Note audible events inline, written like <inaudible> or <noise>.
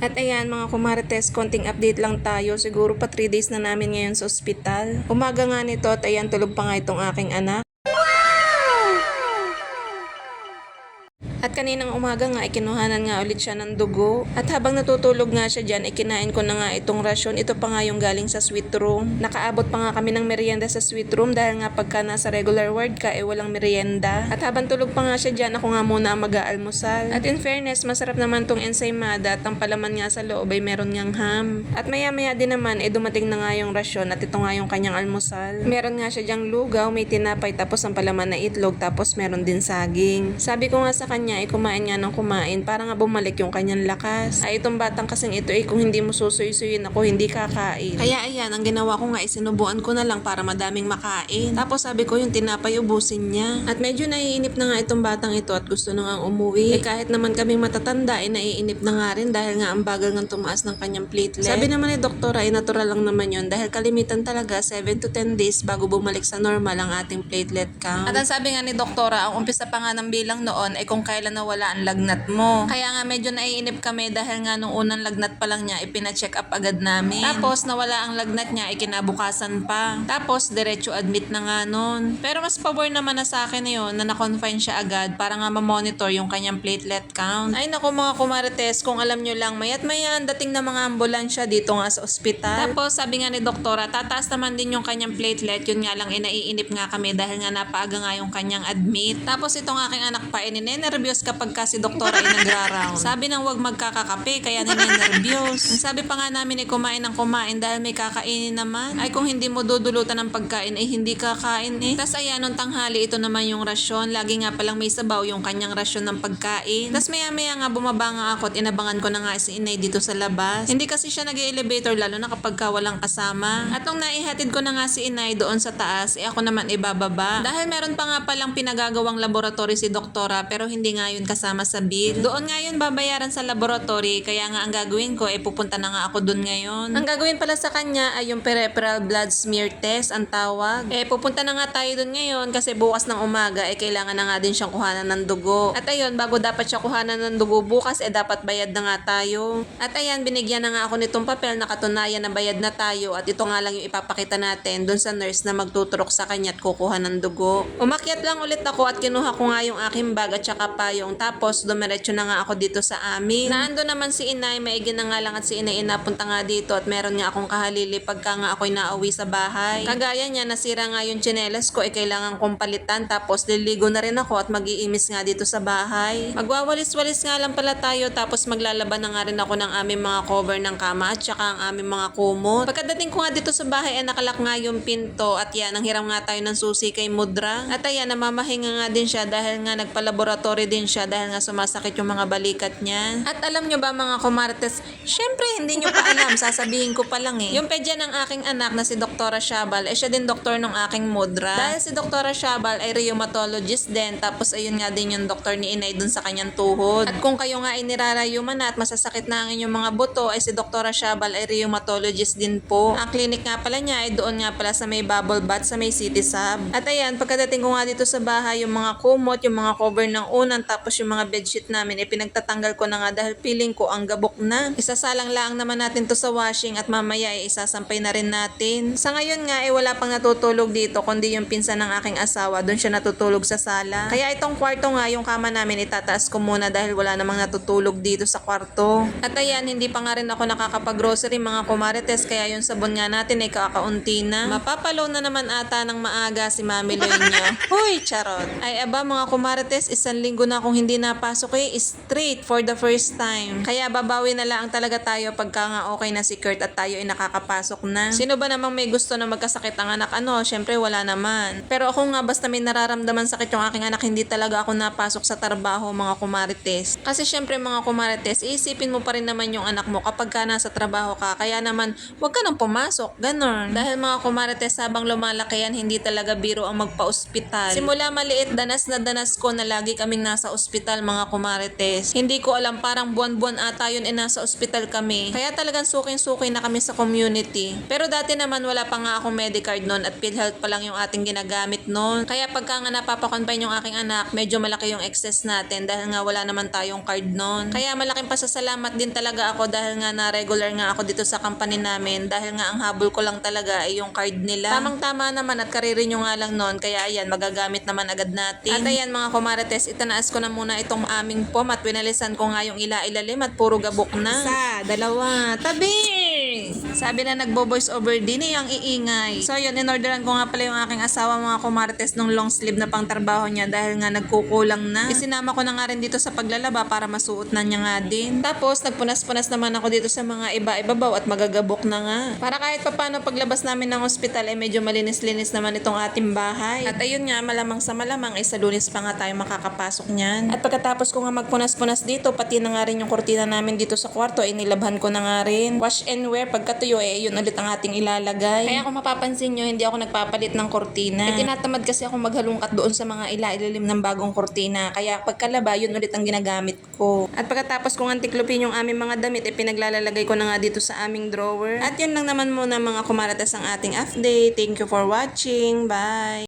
At ayan mga kumarites, konting update lang tayo. Siguro pa 3 days na namin ngayon sa ospital. Umaga nga nito at ayan tulog pa nga itong aking anak. At kaninang umaga nga, ikinuhanan nga ulit siya ng dugo. At habang natutulog nga siya dyan, ikinain ko na nga itong rasyon. Ito pa nga yung galing sa sweet room. Nakaabot pa nga kami ng merienda sa sweet room dahil nga pagka nasa regular ward ka, eh walang merienda. At habang tulog pa nga siya dyan, ako nga muna ang mag-aalmusal. At in fairness, masarap naman tong ensaymada at ang palaman nga sa loob ay meron ngang ham. At maya maya din naman, eh dumating na nga yung rasyon at ito nga yung kanyang almusal. Meron nga siya dyang lugaw, may tinapay, tapos ang palaman na itlog, tapos meron din saging. Sabi ko nga sa kanya, ay kumain nga ng kumain para nga bumalik yung kanyang lakas. Ay itong batang kasing ito ay kung hindi mo susuy-suyin ako, hindi kakain. Kaya ayan, ang ginawa ko nga isinubuan ko na lang para madaming makain. Tapos sabi ko yung tinapay ubusin niya. At medyo naiinip na nga itong batang ito at gusto na nga umuwi. Eh kahit naman kaming matatanda, ay naiinip na nga rin dahil nga ang bagal nga tumaas ng kanyang platelet. Sabi naman ni doktora ay natural lang naman yun dahil kalimitan talaga 7 to 10 days bago bumalik sa normal ang ating platelet count. At ang sabi nga ni doktora, ang umpisa pa nga ng bilang noon ay kung kailan nawala ang lagnat mo. Kaya nga medyo naiinip kami dahil nga nung unang lagnat pa lang niya, ipina-check up agad namin. Tapos nawala ang lagnat niya, ikinabukasan pa. Tapos diretso admit na nga nun. Pero mas pabor naman na sa akin na yun na na-confine siya agad para nga ma-monitor yung kanyang platelet count. Ay naku mga kumarites, kung alam nyo lang, mayat maya ang dating ng mga ambulansya dito nga sa ospital. Tapos sabi nga ni doktora, tataas naman din yung kanyang platelet, yun nga lang inaiinip nga kami dahil nga napaaga nga yung kanyang admit. Tapos itong aking anak pa, ininenervyos kapag ka si doktora ay nagra-round. Sabi nang wag magkakakape, kaya ninenervyos. Ang sabi pa nga namin ay kumain ng kumain dahil may kakainin naman. Ay kung hindi mo dudulutan ng pagkain ay hindi kakain eh. Tapos ayan, nung tanghali, ito naman yung rasyon. Lagi nga palang may sabaw yung kanyang rasyon ng pagkain. Tapos maya maya nga bumaba nga ako at inabangan ko na nga si inay dito sa labas. Hindi kasi siya nag elevator lalo na kapag ka walang kasama. At nung naihatid ko na nga si inay doon sa taas, eh ako naman ibababa. Dahil meron pa nga palang pinagagawang laboratory si doktora pero hindi nga yun kasama sa bill. Doon nga yun babayaran sa laboratory kaya nga ang gagawin ko eh pupunta na nga ako doon ngayon. Ang gagawin pala sa kanya ay yung peripheral blood smear test ang tawag. Eh pupunta na nga tayo doon ngayon kasi bukas ng umaga eh kailangan na nga din siyang kuhanan ng dugo. At ayun, bago dapat siya kuhanan ng dugo bukas eh dapat bayad na nga tayo. At ayan, binigyan na nga ako nitong papel na katunayan na bayad na tayo at ito nga lang yung ipapakita natin doon sa nurse na magtuturok sa kanya at kukuha ng dugo. Umakyat lang ulit ako at kinuha ko nga yung aking bag at saka payong tapos dumiretso na nga ako dito sa amin. Naando naman si inay, maigin na nga lang at si inay inapunta nga dito at meron nga akong kahalili pagka nga ako'y nauwi sa bahay. Kagaya niya, nasira nga yung tsinelas ko, eh kailangan kong palitan tapos liligo na rin ako at mag-iimis nga dito sa bahay. Magwawalis-walis nga lang pala tayo tapos maglalaban na nga rin ako ng aming mga cover ng kama at saka ang aming mga kumot. Pagkadating ko nga dito sa bahay ay nakalak nga yung pinto at yan, ang hiram nga tayo ng susi kay Mudra. At ayan, namamahinga nga din siya dahil nga nagpa-laboratory din siya dahil nga sumasakit yung mga balikat niya. At alam nyo ba mga kumartes, syempre hindi nyo pa alam, <laughs> sasabihin ko pa lang eh. Yung pedya ng aking anak na si Doktora Shabal, eh siya din doktor ng aking Mudra. Dahil si Doktora Shabal ay rheumatologist din, tapos ayun nga din yung doktor ni Inay dun sa kanyang tuhod. At kung kayo nga ay nirarayuman na at masasakit na ang inyong mga buto, ay si Doktora Shabal ay rheumatologist din po. Ang clinic nga pala niya ay doon nga pala sa may bubble bath sa may city sub. At ayan, pagkadating ko nga dito sa bahay, yung mga kumot, yung mga cover ng unan, tapos yung mga bedsheet namin, eh pinagtatanggal ko na nga dahil feeling ko ang gabok na. Isasalang lang naman natin to sa washing at mamaya ay isasampay na rin natin. Sa ngayon nga, eh wala pang natutulog dito, kundi yung pinsan ng aking asawa, doon siya natutulog sa sala. Kaya itong kwarto nga, yung kama namin, itataas ko muna dahil wala namang natutulog dito sa kwarto. At ayan, hindi pa nga rin ako nakakapag-grocery mga kumarites, kaya yung sabon nga natin ay kakaunti na. Mapapalaw na naman ata ng maaga si Mami Loinyo. Huy, <laughs> charot. Ay aba mga kumarites, isang linggo na akong hindi napasok eh, straight for the first time. Kaya babawi na lang talaga tayo pagka nga okay na si Kurt at tayo ay nakakapasok na. Sino ba namang may gusto na magkasakit ang anak? Ano, syempre wala naman. Pero ako nga basta may nararamdaman sakit yung aking anak, hindi talaga ako napasok sa trabaho mga kumarites. Kasi syempre mga kumarites, iisipin mo pa rin naman yung anak mo kapag ka nasa trabaho ka. Kaya naman, huwag ka nang pumasok. Ganon. Dahil mga kumarites, habang lumalaki yan, hindi talaga biro ang magpa-ospital. Simula maliit, danas na danas ko na lagi kaming nasa nasa ospital mga kumarites. Hindi ko alam parang buwan-buwan ata yun eh nasa ospital kami. Kaya talagang suking-suki na kami sa community. Pero dati naman wala pa nga akong medicard noon at PhilHealth pa lang yung ating ginagamit noon. Kaya pagka nga napapakonfine yung aking anak, medyo malaki yung excess natin dahil nga wala naman tayong card noon. Kaya malaking pasasalamat din talaga ako dahil nga na regular nga ako dito sa company namin dahil nga ang habol ko lang talaga ay yung card nila. Tamang-tama naman at karirin nga lang noon kaya ayan magagamit naman agad natin. At ayan mga kumarites, itanaas ko na muna itong aming pom at pinalisan ko nga yung ila-ilalim at puro gabok na. Isa, dalawa, tabi! Sabi na nagbo-voice over din eh, ang iingay. So yun, inorderan ko nga pala yung aking asawa mga kumarites nung long sleeve na pang trabaho niya dahil nga nagkukulang na. Isinama ko na nga rin dito sa paglalaba para masuot na niya nga din. Tapos nagpunas-punas naman ako dito sa mga iba-ibabaw at magagabok na nga. Para kahit papano paglabas namin ng ospital ay medyo malinis-linis naman itong ating bahay. At ayun nga, malamang sa malamang ay sa lunes pa nga tayo makakapasok niyan. At pagkatapos ko nga magpunas-punas dito, pati na nga rin yung kurtina namin dito sa kwarto ay nilabhan ko na nga rin. Wash and wear, pagkatuyo eh, yun ulit ang ating ilalagay. Kaya kung mapapansin nyo, hindi ako nagpapalit ng kurtina. Ay tinatamad kasi ako maghalungkat doon sa mga ila-ilalim ng bagong kurtina. Kaya pagkalaba, yun ulit ang ginagamit ko. At pagkatapos kong antiklopin yung aming mga damit, eh pinaglalalagay ko na nga dito sa aming drawer. At yun lang naman muna mga kumaratas ang ating update. Thank you for watching. Bye!